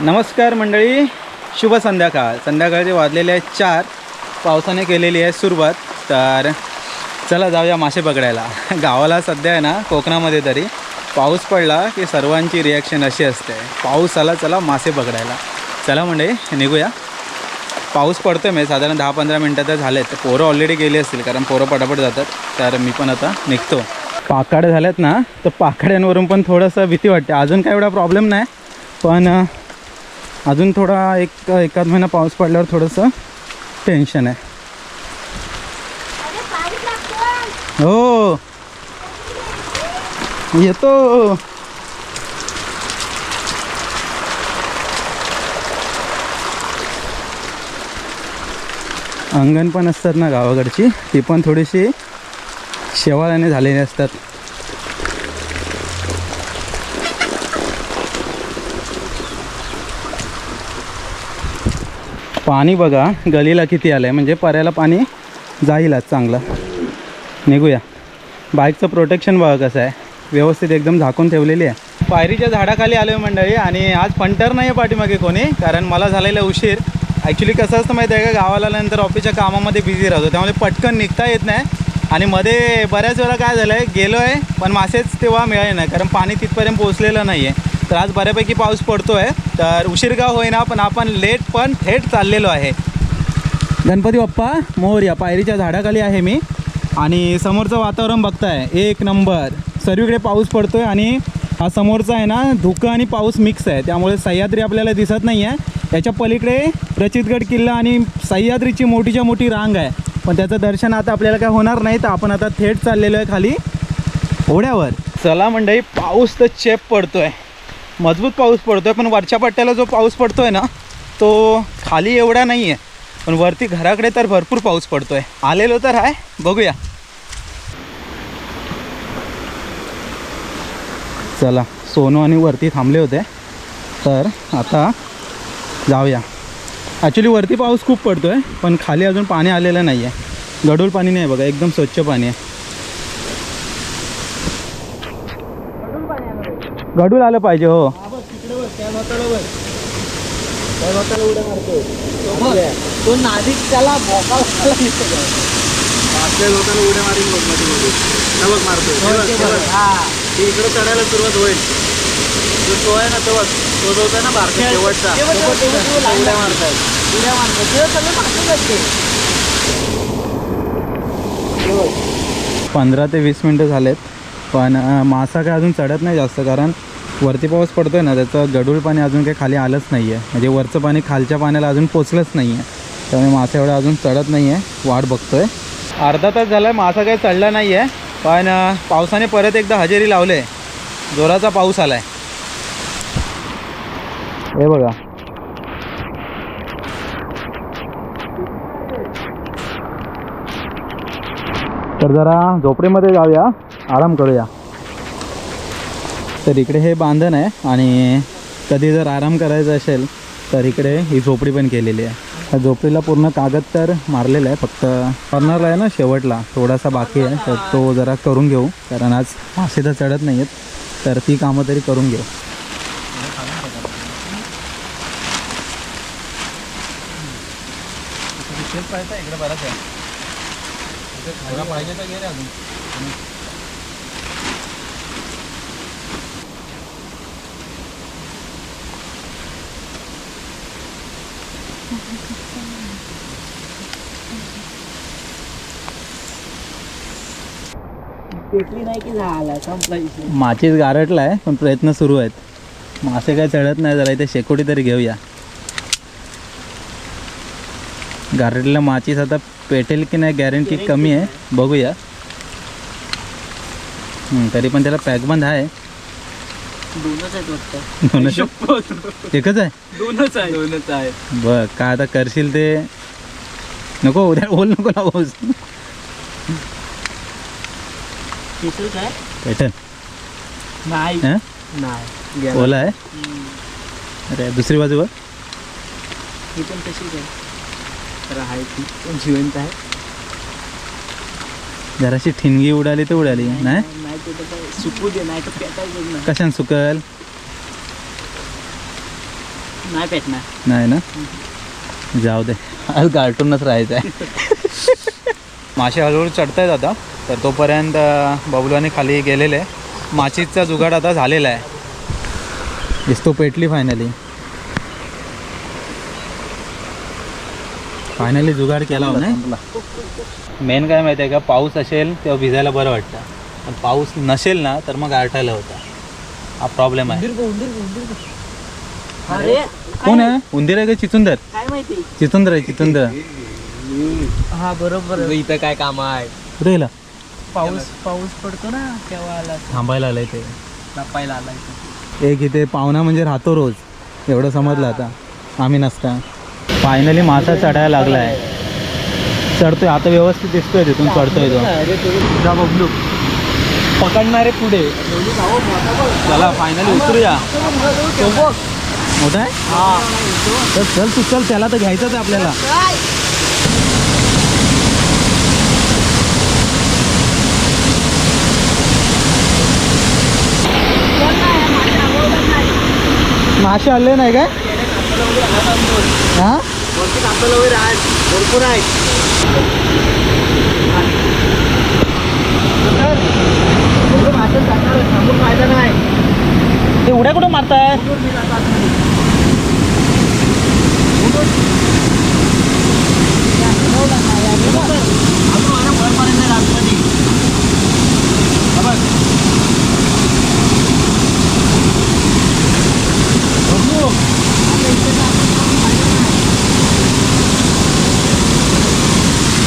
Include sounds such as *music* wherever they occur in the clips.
नमस्कार मंडळी शुभ संध्याकाळ. संध्याकाळचे वाजलेले आहेत चार पावसाने केलेली आहे सुरुवात. तर चला जाऊया मासे पकडायला. गावाला सध्या आहे ना कोकणामध्ये तरी पाऊस पडला की सर्वांची रिॲक्शन अशी असते. पाऊस आला चला मासे पकडायला. चला मंडळी निघूया. पाऊस पडतो मी म्हणजे साधारण दहा पंधरा मिनटं तर झालेत. तर पोरं ऑलरेडी गेली असतील कारण पोरं पटापट जातात. तर मी पण आता निघतो. पाकाड्या झाल्यात ना तर पाकड्यांवरून पण थोडंसं भीती वाटते. अजून काय एवढा प्रॉब्लेम नाही. पण अजून थोडा एक एकाद महिना पाऊस पडल्यावर थोडंसं टेन्शन आहे. हो. येतो. अंगण पण असतात ना गावाकडची ती पण थोडीशी शेवाळ्याने झालेली असतात. पाणी बघा गलीला किती आलं आहे म्हणजे पर्याला पाणी जाईलच चांगलं. निघूया. बाईकचं प्रोटेक्शन बघा कसं आहे. व्यवस्थित एकदम झाकून ठेवलेली आहे. पायरीच्या झाडाखाली आलो आहे मंडळी आणि आज पंटर नाही आहे पाठीमागे कोणी कारण मला झालेला उशीर. ॲक्च्युली कसं असतं माहिती आहे का? गावाला आल्यानंतर ऑफिसच्या कामामध्ये बिझी राहतो. त्यामुळे पटकन निघता येत नाही. आणि मध्ये बऱ्याच वेळा काय झालं आहे गेलो आहे पण मासेच तेव्हा मिळाले नाही कारण पाणी तिथपर्यंत पोचलेलं नाही आहे तर आज बऱ्यापैकी पाऊस पडतो आहे तर उशीरगाव होईना पण आपण लेट पण थेट चाललेलो आहे. गणपती बाप्पा मोर पायरीच्या झाडाखाली आहे मी. आणि समोरचं वातावरण बघताय एक नंबर. सर्वीकडे पाऊस पडतोय आणि हा समोरचा आहे ना धुकं आणि पाऊस मिक्स आहे. त्यामुळे सह्याद्री आपल्याला दिसत नाही आहे याच्या पलीकडे रचितगड किल्ला आणि सह्याद्रीची मोठीच्या मोठी रांग आहे. पण त्याचं दर्शन आता आपल्याला काय होणार नाही तर आपण आता थेट चाललेलो आहे खाली. ओढ्यावर चला मंडळी पाऊस तर चेप पडतोय. मजबूत पाऊस पडतोय पण वरच्या पट्ट्याला जो पाऊस पडतोय ना तो खाली एवढा नाही आहे पण वरती घराकडे तर भरपूर पाऊस पडतोय. आलेलो तर आहे बघूया. चला सोनू आणि वरती थांबले होते. तर आता जाऊया. ॲक्च्युली वरती पाऊस खूप पडतोय पण खाली अजून पाणी आलेलं नाही आहे गढूळ पाणी नाही बघा एकदम स्वच्छ पाणी आहे. घडून आलं पाहिजे हो. तो नादिक त्याला भोका आपल्या लोकांना उड्या मारीन बघमध्ये मध्ये बघ मारतोय हा इकडं चढायला सुरुवात होईल तो आहे ना तो तो जो होता ना भारतात शेवटचा उड्या उड्या मारतो तेव्हा पंधरा ते वीस मिनटं झालेत. पण मासा काय अजून चढत नाही जास्त कारण वरती पाऊस पडतोय ना त्याचं गडूळ पाणी अजून काही खाली आलंच नाही आहे म्हणजे वरचं पाणी खालच्या पाण्याला अजून पोचलंच नाही आहे त्यामुळे मासा एवढा अजून चढत नाही आहे वाट बघतोय. अर्धा तास झाला मासा काही चढला नाही आहे पण पावसाने परत एकदा हजेरी लावले. जोराचा पाऊस आलाय. हे बघा. तर जरा झोपडीमध्ये जाऊया. आराम करूया. तर इकडे हे बांधण आहे आणि कधी जर आराम करायचा असेल तर इकडे ही झोपडी पण केलेली आहे. त्या झोपडीला पूर्ण कागद तर मारलेला आहे फक्त कॉर्नरला आहे ना शेवटला थोडासा बाकी आहे तर तो जरा करून घेऊ कारण आज मासे तर चढत नाही आहेत तर ती कामं तरी करून घेऊ. इकडे बराच आहे. पाहिजे पेटली नाही की झाला संपला. माचीस गारटला आहे पण प्रयत्न सुरू आहेत. मासे काय चढत नाही जरा इथे शेकोटी तरी घेऊया. गारटला माचीस आता पेटेल की नाही गॅरंटी कमी आहे बघूया. हम्म, तरी पण त्याला पॅकबंद आहे. दोनच आहेत वाटतं. दोनच *laughs* एकच आहे? दोनच आहे दोनच आहे बघ काय आता करशील ते? नको उद्या बोल नको लावूस. काय पेटल नाही हं? नाही गेला. ओला आहे हम्म. अरे दुसरी बाजू बघ ही पण तशीच आहे तर आहे ती पण जिवंत आहे जराशी ठिणगी उडाली तर उडाली नाही नाही ते तर काय सुकू दे नाही तर पेटायचं ना कशाने सुकल नाही पेटणार नाही ना जाऊ दे आज गारटूनच राहायचं आहे मासे हळूहळू चढत आहेत आता तर तोपर्यंत बबलवाने खाली गेलेले. माशीचा जुगाड आता झालेला आहे. दिसतो पेटली फायनली फायनली जुगाड केला हो ना मेन काय माहिती आहे का? पाऊस असेल तेव्हा भिजायला बरं वाटतं. पण पाऊस नसेल ना तर मग गारठायला होता. हा प्रॉब्लेम आहे. अरे कोण आहे? उंदीर आहे का माहिती? चिचुंदर आहे चिचुंदर हा बरोबर इथं काय काम आहे? कुठे गेला पाऊस पाऊस पडतो ना तेव्हा आला थांबायला आलाय ते. लपायला आला इथं. एक इथे पाहुणा म्हणजे राहतो रोज. एवढं समजलं आता. आम्ही नसता. फायनली मासा चढायला लागलाय. चढतोय आता व्यवस्थित दिसतोय तिथून चढतोय तो. जा बबलू पकडणारे पुढे. चला फायनली उतरूया. मोठा आहे? हा. तर चल तू चल त्याला तर घ्यायचंच आहे आपल्याला. मासे आले नाही काय? हा? भरपूर आहे फायदा नाही ते उड्या कुठं मारताय?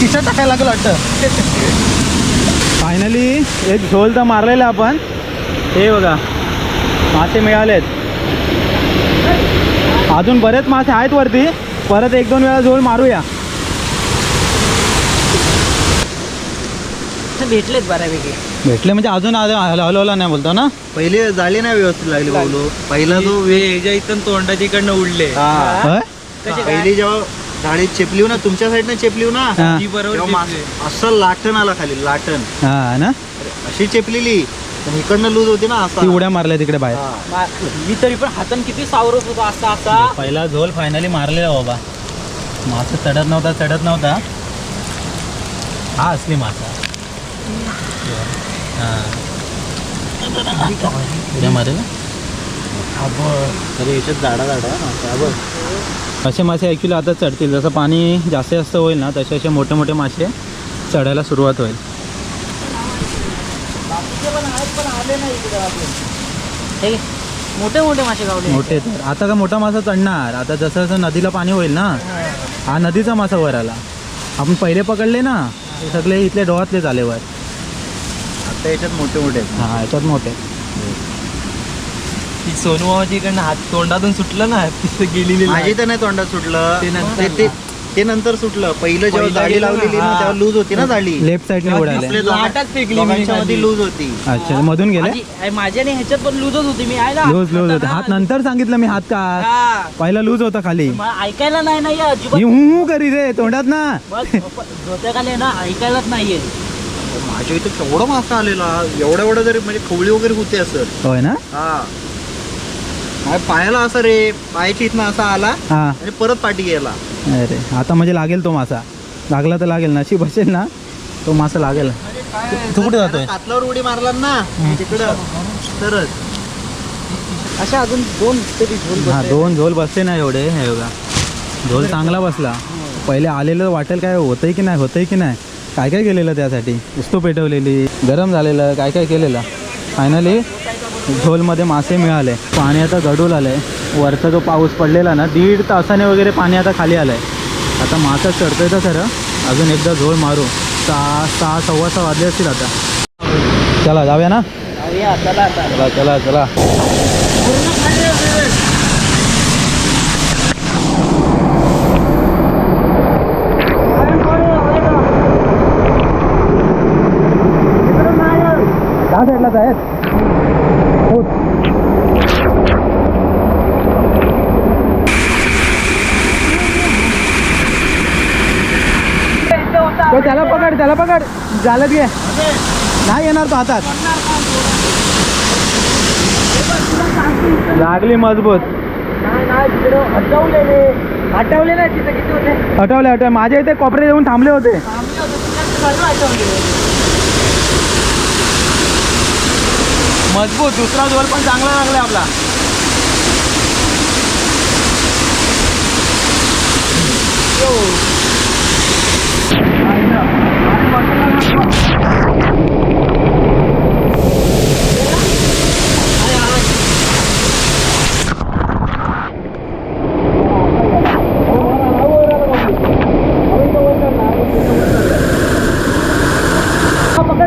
खिशात टाकायला लागलं वाटतं. फायनली एक झोल तर मारलेला आपण. हे बघा मासे मिळालेत. अजून बरेच मासे आहेत वरती. परत एक दोन वेळा झोल मारूया. भेटलेत बऱ्यापैकी. भेटले म्हणजे अजून आज- हलवला नाही बोलतो ना? पहिली जाळी नाही व्यवस्थित लागली बोलू. पहिला जो ह्याच्या इथून तोंडाच्या इकडनं उडले. हा. होय? पहिली जेव्हा झाडी चेपली ना तुमच्या साईडनं चेपली ना हा. ती बरोबर तेव्हा मास- असं लाटण आला खाली लाटण. हा ना? अशी चेपलेली. पण इकडनं लूज होती ना असा. ती उड्या मारल्या तिकडे बाहेर. हा. मा- मी तरी पण हातान किती सावरत होतो असा असा. पहिला झोल फायनली मारलेला बाबा. मासा चढत नव्हता चढत नव्हता. हा असली मासा. तरी याच्यात ना. असे मासे ॲक्च्युली आता चढतील. जसं पाणी जास्त जास्त होईल ना तसे असे मोठे मोठे मासे चढायला सुरुवात होईल. मोठे मोठे मासे गावले. मोठे तर. आता का मोठा मासा चढणार. आता जसं जसं नदीला पाणी होईल ना हा. नदीचा मासा वर आला. आपण पहिले पकडले ना ते सगळे इथले डोहातले आले वर. आता याच्यात मोठे मोठे आहेत. हा याच्यात मोठे ती सोनू मामाची इकडनं हात तोंडातून सुटलं ना तिथं गेलेली माझी तर नाही तोंडात सुटलं. ते नंतर ते- ते- ते नंतर सुटलं. पहिलं जेव्हा पहिलं जाळी गेलं ना, लावलेली ना हा. तेव्हा लूज होती ना जाळी. लेफ्ट साईडने उडाले. आपल्या दोघां- लाटात फेकली मी दोघांच्या खाली. मध्ये लूज होती. अच्छा मधून गेले? माझ्या आणि ह्याच्यात पण लूजच होती. मी आयला. लूज लूज होते. हात नंतर सांगितलं मी हात का? हा. पहिला लूज होता खाली. मला ऐकायला नाही नाही अजिबात. हू हू करी रे तोंडात ना. बस ना ऐकायलाच नाहीये. माझ्या इथं केवढा मासा आलेला? एवढा एवढा जरी म्हणजे खवळी वगैरे होते असं. होय ना? हा. माझ्या पायाला असं रे पायाची इथनं असा आला हा. आणि परत पाठी गेला. अरे आता म्हणजे लागेल तो मासा. लागला तर लागेल नशीब असेल ना? तो मासा लागेल. तू कुठे जातोय? कातलावर उडी मारला ना? तिकडं. तरच. अशा अजून दोन तरी झोल हा दोन झोल बसते ना एवढे हे बघा. झोल चांगला बसला. पहिले आलेलं वाटेल काय होतंय की नाही होतंय की नाही? काय काय केलेलं त्यासाठी? उस्तो पेटवलेली गरम झालेलं काय काय केलेलं? फायनली झोलमध्ये मासे मिळाले. पाणी आता गडूल आलं आहे वरचा जो पाऊस पडलेला ना दीड तासाने वगैरे पाणी आता खाली आलं आहे आता मासा चढतोय तर खरं अजून एकदा झोल मारू. सहा सहा सव्वा सहा वाजले असतील आता. चला जाऊया ना? चला चला चला दहा साईडलाच आहेत. हो. तो त्याला पकड त्याला पकड. झालं घे. नाही येणार तो हातात. लागली मजबूत. हटवले ना आठवले आठवले माझ्या इथे कोपरे येऊन थांबले होते. मजबूत दुसरा जोर पण चांगला लागला आपला.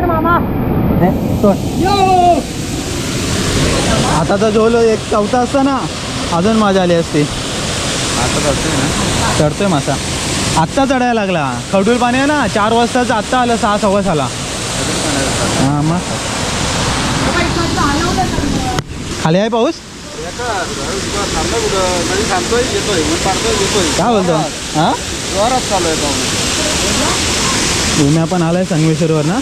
मामा. आताचा झोल एक चौथा असता ना अजून मजा आली असती. चढतोय मासा. आत्ता चढायला लागला. खडूल पाणी आहे ना चार वाजताच आत्ता आलं सहा सव्वा सहाला. हां मग. खाली आहे पाऊस? थांबतोय येतोय ऊन पाडतोय येतोय काय बोलतो? हां? जोरात चालू आहे पाऊस. पण आलाय संगमेश्वरवर ना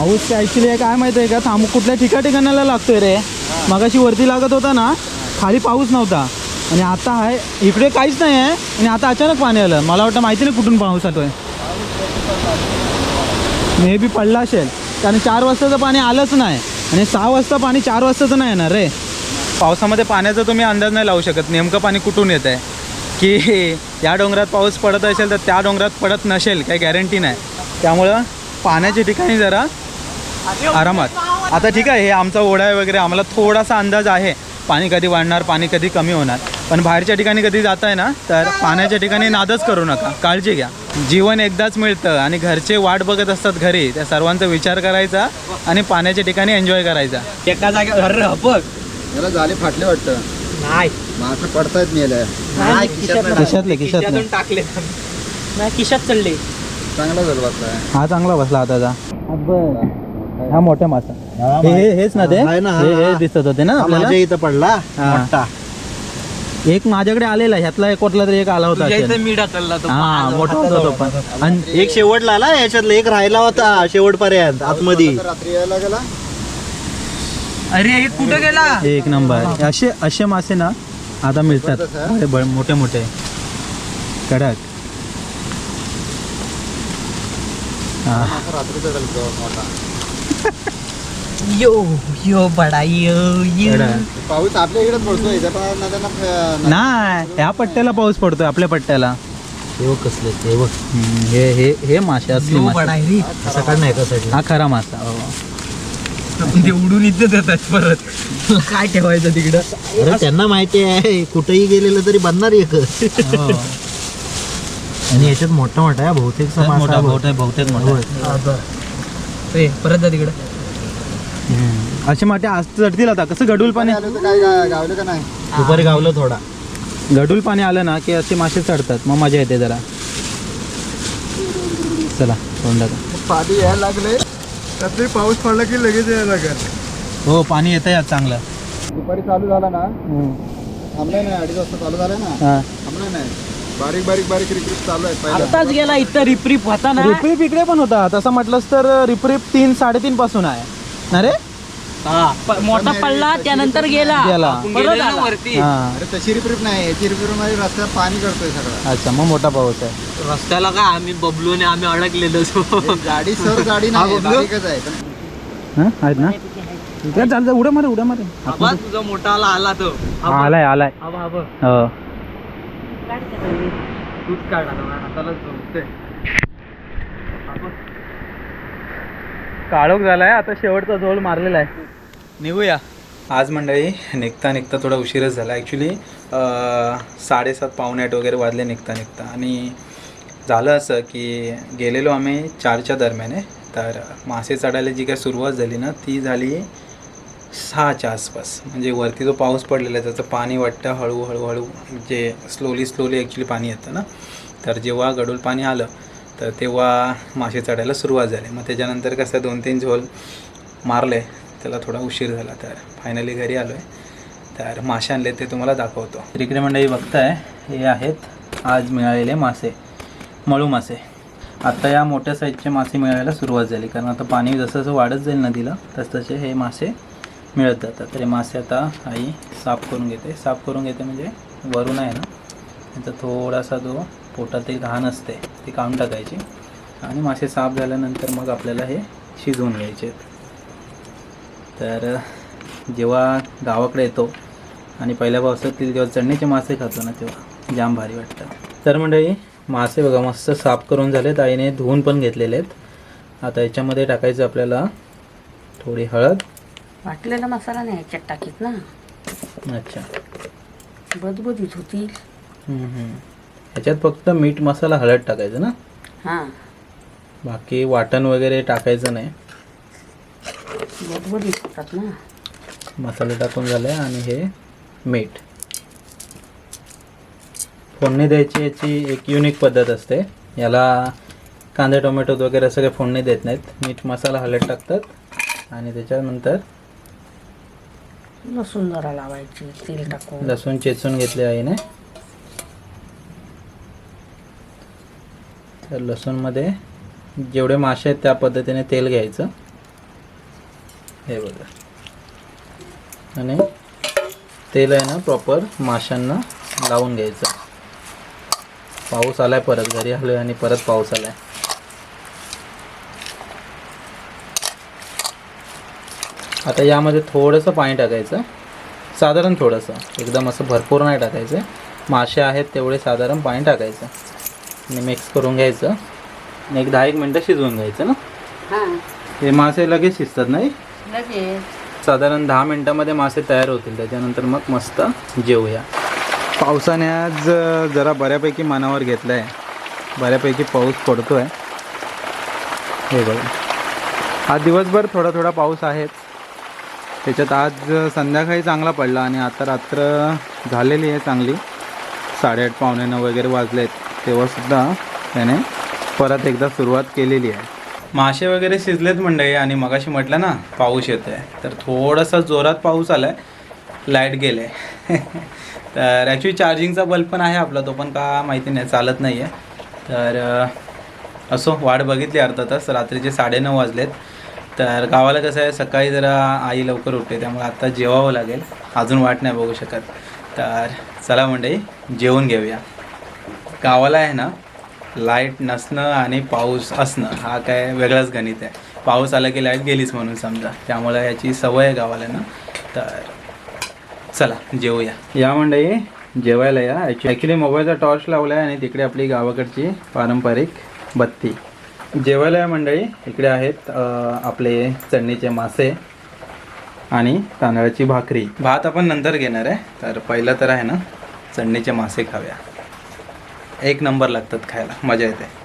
पाऊस ॲक्च्युली काय माहिती आहे का? थांब कुठल्या ठिका ठिकाणाला लागतोय रे? मगाशी वरती लागत होता ना खाली पाऊस नव्हता. आणि आता आहे इकडे काहीच नाही आहे आणि आता अचानक पाणी आलं. मला वाटतं माहिती नाही कुठून पाऊस येतोय. मे बी पडला असेल. कारण चार वाजताचं पाणी आलंच नाही. आणि सहा वाजता पाणी चार वाजताचं नाही येणार रे. पावसामध्ये पाण्याचा तुम्ही अंदाज नाही लावू शकत. नेमकं पाणी कुठून येत आहे? की या डोंगरात पाऊस पडत असेल तर त्या डोंगरात पडत नसेल काही गॅरंटी नाही. त्यामुळं पाण्याच्या ठिकाणी जरा आरामात. आता ठीक आहे हे आमचा ओढा आहे वगैरे आम्हाला थोडासा अंदाज आहे. पाणी कधी वाढणार पाणी कधी कमी होणार. पण बाहेरच्या ठिकाणी कधी जात आहे ना तर पाण्याच्या ठिकाणी नादच करू नका. काळजी घ्या. जीवन एकदाच मिळतं आणि घरचे वाट बघत असतात घरी. त्या सर्वांचा विचार करायचा आणि पाण्याच्या ठिकाणी एन्जॉय करायचा. एका जागेवर याला झाले फाटले वाटतं. नाही. मासे पडतायत मेले. नाही खिशात खिशातले टाकले. नाही खिशात चढले. चांगला झाला बसलाय हा चांगला बसला आताचा हा मोठा मासा. हे हे- हेच ना ते? आहे ना, हा, हे हे हा. दिसत होते ना आपल्याला? माझ्या इथं पडला. हा. मोठा. एक माझ्याकडे आलेला ह्यातला एक कुठला तरी एक आला होता असेल. मीठ चालला हा मोठा होता तो पण. आणि एक शेवटला आला याच्यातला एक राहिला होता शेवटपर्यंत आतमध्ये. रात्री यायला गेला? अरे हे कुठं गेला? एक नंबर. असे असे मासे ना आता मिळतात. मोठे मोठे कडक. हा रात्री चढल मोठा. यो यो बडा यो यो. पाऊस आपल्या इकडेच पडतोय इथे पण नद्यांना नाही. ह्या पट्ट्याला पाऊस पडतोय आपल्या पट्ट्याला. हे कसले ते बघ. हम्म, हे हे हे मासे असले यो मासे. आहे रे असं काढ नाही कसा हा खरा मासा हो. ते उडून इथं जातात परत. काय ठेवायचं तिकडं? अरे त्यांना माहिती आहे कुठेही गेलेलं तरी बनणार एक. हो. आणि याच्यात मोठा मोठा आहे. बहुतेक मोठा बहुतेक बहुतेक मोठा ए, परत जा तिकडं. असे माटे आज चढतील आता. कसं गडूल पाणी? गावलं का नाही? दुपारी गावलं थोडा. गडूल पाणी आलं ना की असे मासे चढतात. मग मजा येते जरा. चला तोंडाचा पाणी यायला लागले रात्री पाऊस पडला की लगेच यायला लागेल. हो पाणी येतं यात चांगलं. दुपारी चालू झाला ना? थांबलाय नाही अडीच वाजता चालू झालाय ना? हा. थांबलाय नाही. बारीक बारीक बारीक रिक्रिप चालू आहे पहिला. आताच गेला इथं रिपरिप होता ना रिपरिप इकडे पण होता. तसं म्हटलंस तर रिपरिप तीन साडेतीन पासून आहे. ना रे? प- मोठा पडला त्यानंतर गेला. गेला. परत आला. वरती. हा. अरे तशी रिपरिप नाही याची रिपरिपमध्ये रस्त्यात पाणी करतोय सगळं. अच्छा मग मोठा पाऊस आहे. रस्त्याला का आम्ही बबलूने आम्ही अडकलेलो. हे गाडी सर गाडी नाही बारीकच आहे. पण हा आहेत ना? काय चालतं उड्या मारे उड्या मारे. आवाज तुझा मोठा आला आला तो. आलाय आलाय. आबा आबा हो. तूच काढ आता हाताला झोपते. काळोख झालाय आता शेवटचा झोल मारलेला आहे. निघूया. आज मंडळी निघता निघता थोडा उशीरच झाला. ॲक्च्युली साडेसात पावणे आठ वगैरे वाजले निघता निघता आणि झालं असं की गेलेलो आम्ही चारच्या दरम्यान आहे. तर मासे चढायला जी काय सुरुवात झाली ना ती झाली सहाच्या आसपास. म्हणजे वरती जो पाऊस पडलेला आहे त्याचं पाणी वाटतं हळू हळू जे स्लोली स्लोली ॲक्च्युली पाणी येतं ना. तर जेव्हा गडूल पाणी आलं तर तेव्हा मासे चढायला सुरुवात झाली. मग त्याच्यानंतर कसं दोन तीन झोल मारले त्याला थोडा उशीर झाला. तर फायनली घरी आलो आहे तर मासे आणले ते तुम्हाला दाखवतो. तिकडे मंडळी बघताय हे आहेत आज मिळालेले मासे. मळू मासे. आत्ता या मोठ्या साईजचे मासे मिळायला सुरुवात झाली. कारण आता पाणी जसं जसं वाढत जाईल नदीला तसतसे हे मासे मिळत जातात. तरी मासे आता आई साफ करून घेते. साफ करून घेते म्हणजे वरून आहे ना त्याचा थोडासा जो पोटातील घाण असते ती काढून टाकायची. आणि मासे साफ झाल्यानंतर मग आपल्याला हे शिजवून घ्यायचे आहेत. तर जेव्हा गावाकडे येतो आणि पहिल्या पावसातील जेव्हा चढणीचे मासे खातो ना तेव्हा जाम भारी वाटतं तर मंडळी मासे बघा मस्त साफ करून झालेत. आईने धुवून पण घेतलेले आहेत. आता याच्यामध्ये टाकायचं आपल्याला थोडी हळद. वाटलेला मसाला नाही ह्याच्यात टाकीत ना. अच्छा. बदबदीत हम्म. ह्याच्यात फक्त मीठ मसाला हळद टाकायचं ना? हां. बाकी वाटण वगैरे टाकायचं नाही. बदबदीत होतात ना. मसाले टाकून झाले आणि हे मीठ. फोडणी द्यायची याची एक युनिक पद्धत असते. याला कांदे टोमॅटो वगैरे काही फोडणी देत नाहीत. मीठ मसाला हळद टाकतात. आणि त्याच्यानंतर लसूण जरा लावायची तेल टाकून. लसूण चेचून घेतले आईने. तर लसूणमध्ये जेवढे मासे आहेत त्या पद्धतीने तेल घ्यायचं. हे बघा. आणि तेल आहे ना प्रॉपर माशांना लावून घ्यायचं. पाऊस आलाय परत घरी आलोय आणि परत पाऊस आलाय. आता यामध्ये थोडंसं पाणी टाकायचं. साधारण थोडंसं. एकदम असं भरपूर नाही टाकायचं. मासे आहेत तेवढे साधारण पाणी टाकायचं. आणि मिक्स करून घ्यायचं. आणि एक दहा एक मिनटं शिजवून घ्यायचं ना? हां. हे मासे लगेच शिजतात नाही? साधारण दहा मिनटामध्ये मासे तयार होतील. त्याच्यानंतर मग मस्त जेवूया. पावसाने आज जरा बऱ्यापैकी मनावर घेतलं आहे बऱ्यापैकी पाऊस पडतो आहे हे बघा. आज दिवसभर थोडा थोडा पाऊस आहेच त्याच्यात आज संध्याकाळी चांगला पडला आणि आता रात्र झालेली आहे चांगली. साडेआठ पावणे नऊ वगैरे वाजलेत तेव्हासुद्धा त्याने परत एकदा सुरुवात केलेली आहे. मासे वगैरे शिजलेत मंडळी आणि मगाशी म्हटलं ना पाऊस येतो आहे तर थोडासा जोरात पाऊस आला आहे लाइट गेले. *laughs* तर ॲक्च्युली चार्जिंगचा बल्ब पण आहे आपला तो पण का माहिती नाही चालत नाही आहे तर असो वाट बघितली अर्धा तास. रात्रीचे साडेनऊ वाजलेत. तर गावाला कसं आहे सकाळी जरा आई लवकर उठते त्यामुळे आता जेवावं लागेल. अजून वाट नाही बघू शकत. तर चला मंडळी जेवून घेऊया. गावाला आहे ना लाइट नसणं आणि पाऊस असणं हा काय वेगळाच गणित आहे. पाऊस आला की लाइट गेलीच म्हणून समजा. त्यामुळे याची सवय आहे गावाला ना. तर चला जेवूया. या मंडळी जेवायला या. ॲक्च्युली मोबाईलचा टॉर्च लावला आहे आणि तिकडे आपली गावाकडची पारंपरिक बत्ती. जेवायला या मंडळी. इकडे आहेत आपले चटणीचे मासे आणि तांदळाची भाकरी. भात आपण नंतर घेणार आहे तर पहिलं तर आहे ना चटणीचे मासे खाव्या एक नंबर लागतात खायला मजा येते.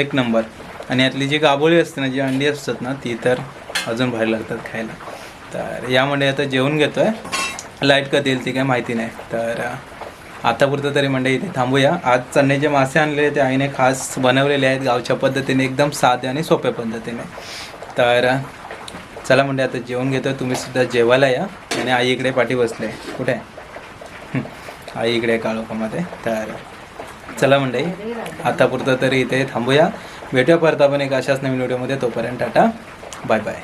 एक नंबर. आणि यातली जी गाबोळी असते ना जी अंडी असतात ना ती तर अजून भारी लागतात खायला. तर यामध्ये आता जेवण घेतो आहे लाइट कधी येईल ती काही माहिती नाही. तर आतापुरतं तरी म्हणजे इथे थांबूया. आज चण्याचे मासे आणलेले ते आईने खास बनवलेले आहेत गावच्या पद्धतीने एकदम साधे आणि सोप्या पद्धतीने. तर चला म्हणजे आता जेवण घेतो तुम्ही सुद्धा जेवायला या. आणि आई इकडे पाठी बसले कुठे? आई इकडे काळोखामध्ये. तर चला म्हणजे आतापुरतं तरी इथे थांबूया. भेटूया परत आपण एक अशाच नवीन व्हिडिओमध्ये. तोपर्यंत टाटा. Bye bye.